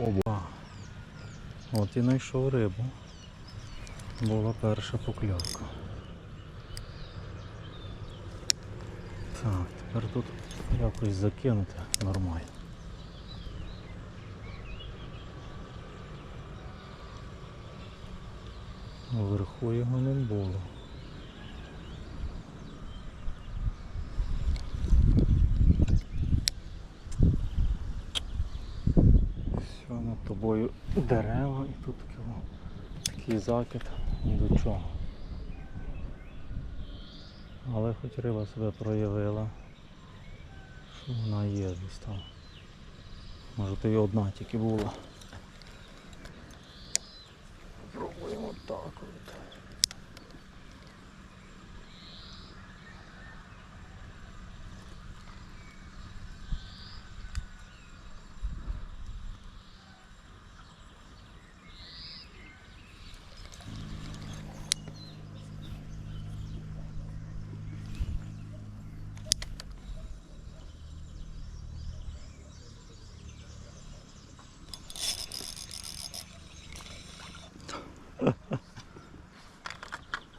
Оба. От і знайшов рибу. Була перша покльовка. Так, тепер тут якось закинути нормально. Вверху його не було. Дерева і тут таке такий закид ні до чого. Але хоч риба себе проявила, що вона є десь там. Може то і одна тільки була. Пробуємо так от.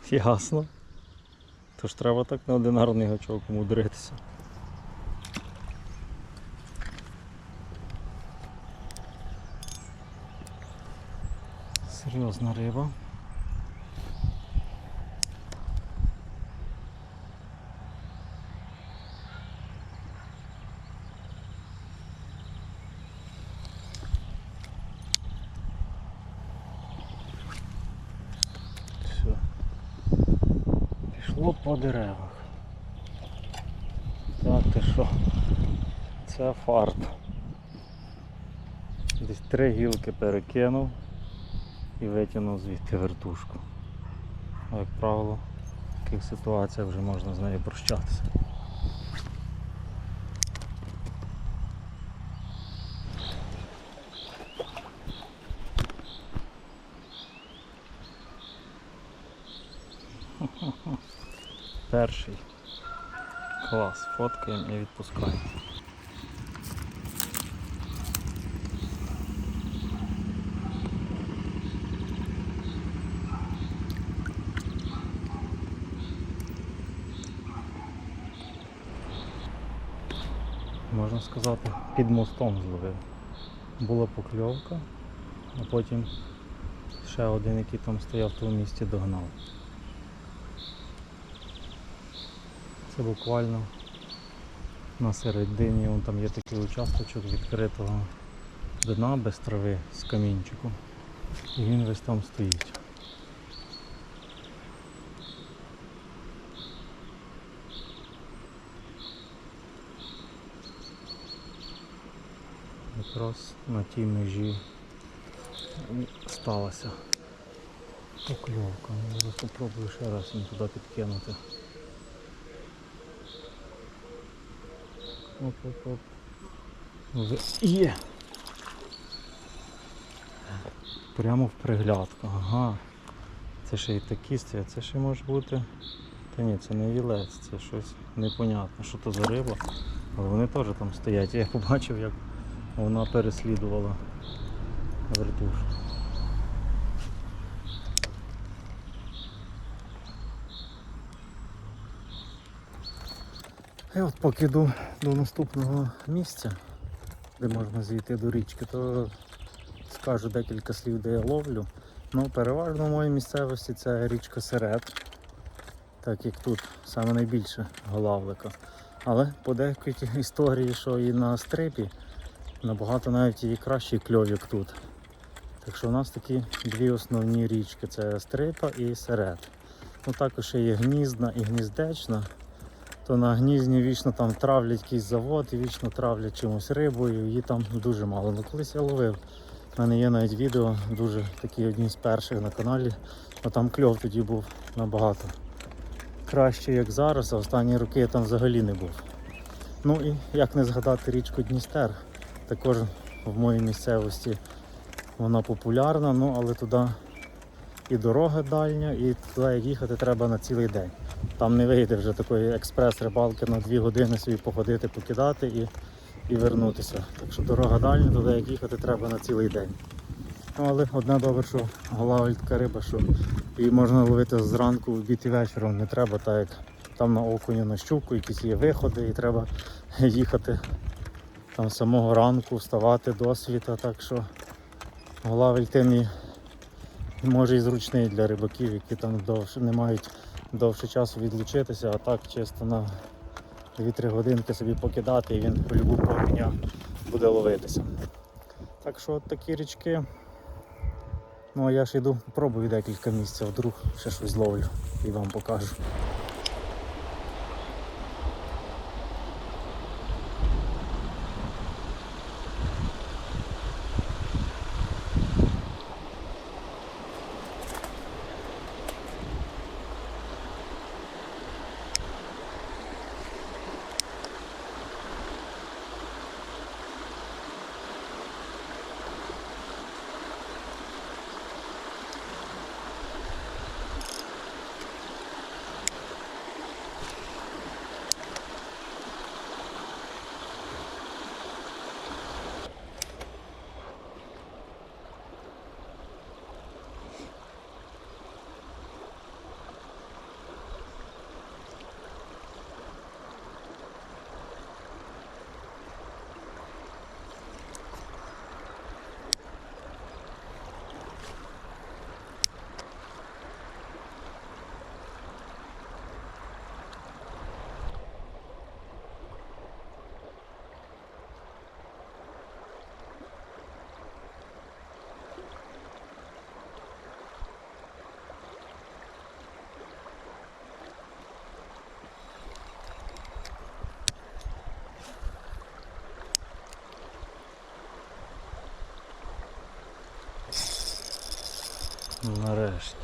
Ясно. Тож треба так на одинарний гачок умудритися. Серйозна риба. Все. Пішло по деревах. Так ти що? Це фарт. Десь три гілки перекинув і витягнув звідти вертушку. А як правило, в таких ситуаціях вже можна з нею прощатися. Клас, фоткаємо і відпускаємо. Можна сказати, під мостом зловив. Була покльовка, а потім ще один, який там стояв в тому місці, догнав. Це буквально на середині, вон там є такий участочок відкритого дна без трави з камінчиком. І він весь там стоїть. Якраз на тій межі сталася покльовка. Ну, Зараз спробую ще раз їм туди підкинути. Оп-оп-оп. В- Є! Прямо в приглядку. Ага. Це ще і такі стоять, це ще може бути. Та ні, це не вілець, це щось непонятне, що то за риба. Але вони теж там стоять. Я побачив, як вона переслідувала вертушку. І от поки йду до наступного місця, де можна зійти до річки, то скажу декілька слів, де я ловлю. Ну, переважно в моїй місцевості це річка Серед, так як тут саме найбільше голавлика. Але по деякій історії, що і на стрипі, набагато навіть і кращий кльов, як тут. Так що у нас такі дві основні річки це Стрипа і Серед. Ну також є гніздна і гніздечна. То на гнізні вічно там травлять якийсь завод і вічно травлять чимось рибою, її там дуже мало. Ну колись я ловив. У мене є навіть відео, дуже такі одні з перших на каналі. А там кльов тоді був набагато краще, як зараз, а останні роки я там взагалі не був. Ну і як не згадати річку Дністер. Також в моїй місцевості вона популярна, ну але туди і дорога дальня, і туди як їхати треба на цілий день. Там не вийде вже такої експрес-рибалки на 2 години собі походити, покидати і і вернутися. Так що дорога дальня, туди як їхати треба на цілий день. Ну, але одне добре, що голавель така риба, що її можна ловити зранку, в обід і вечором. Не треба так як там на окуню, на щуку, якісь є виходи і треба їхати там з самого ранку, вставати до світа. Так що голавель тим і може і зручний для рибаків, які там довше не мають довше часу відлучитися, а так чисто на 2-3 годинки собі покидати і він по любу пору буде ловитися. Так що от такі річки. Ну а я ж йду, пробую декілька місць, вдруг ще щось зловлю і вам покажу. Нарешті.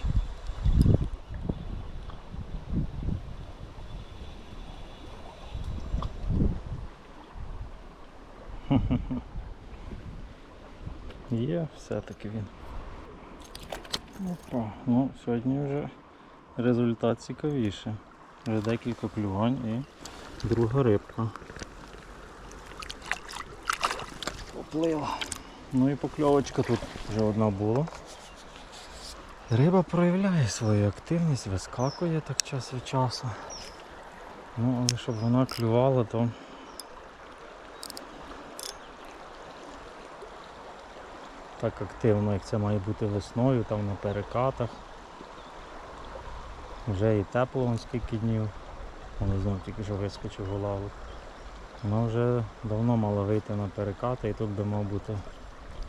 Є, все-таки він. Опа, ну сьогодні вже результат цікавіше. Вже декілька клювань і друга рибка. Поплила. Ну і покльовочка тут вже одна була. Риба проявляє свою активність, вискакує так час від часу. Ну, але щоб вона клювала, то так активно, як це має бути весною, там на перекатах. Вже і тепло вон скільки днів. Воно знову тільки що вискочив голаву. Вона вже давно мала вийти на перекати і тут би мав бути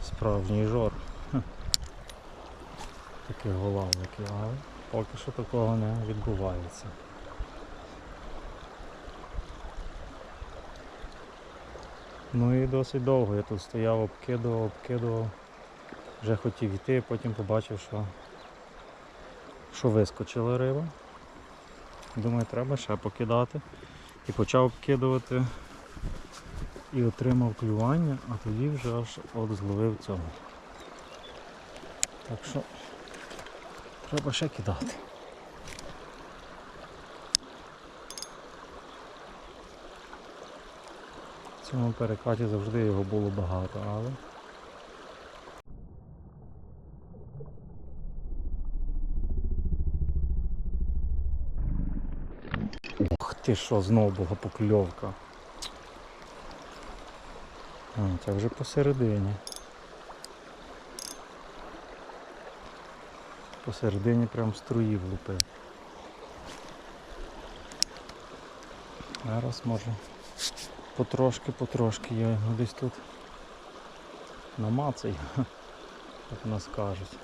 справжній жор. Таких голавликів, але поки що такого не відбувається. Ну і досить довго я тут стояв, обкидував, обкидував. Вже хотів йти, потім побачив, що, що вискочила риба. Думаю, треба ще покидати. І почав обкидувати і отримав клювання, а тоді вже аж от зловив цього. Так що треба ще кидати. В цьому перекаті завжди його було багато, але Ух ти що, знову була покльовка. А, це вже посередині. Посередині прям струї влупив. Зараз може потрошки-потрошки я його десь тут намацаю, як нас кажуть.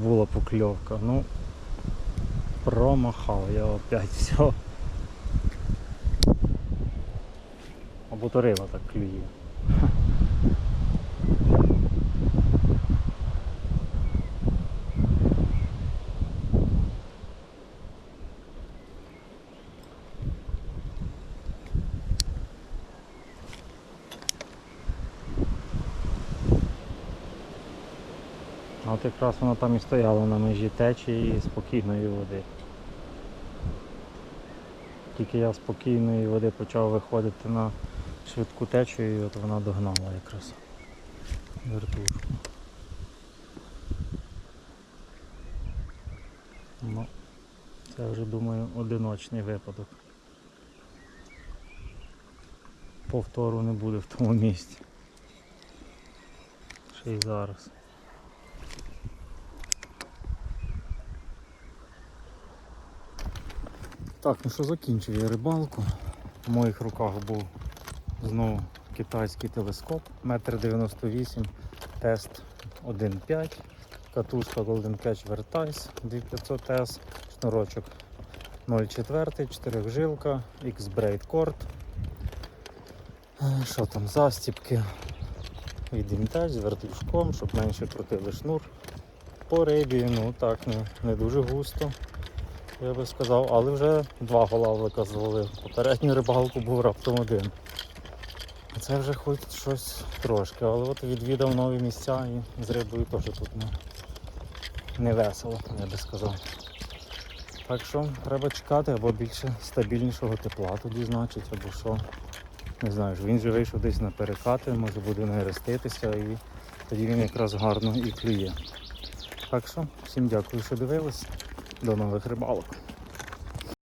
Була покльовка. Ну, промахав я опять все. Або то риба так клює. Якраз вона там і стояла на межі течії і спокійної води. Тільки я спокійної води почав виходити на швидку течію і от вона догнала якраз вертушку. Ну, це вже думаю одиночний випадок. Повтору не буде в тому місці. Ще й зараз. Так, ну що закінчив я рибалку. В моїх руках був знову китайський телескоп, 1,98 м, тест 1.5, катушка Golden Catch Vertice 2500S, шнурочок 0,4, 4 жилка, X-Braid Cord. Е, Що там, застіпки від Vintage з вертушком, щоб менше крутили шнур. По рибі, ну так, не, не дуже густо я би сказав, але вже два голавлика зловив. Попередню рибалку був раптом один. Це вже хоч щось трошки, але от відвідав нові місця і з рибою теж тут не, не весело, я би сказав. Так що треба чекати або більше стабільнішого тепла тоді, значить, або що. Не знаю, він же вийшов десь на перекати, може буде нереститися і тоді він якраз гарно і клює. Так що, всім дякую, що дивились. До нових рибалок.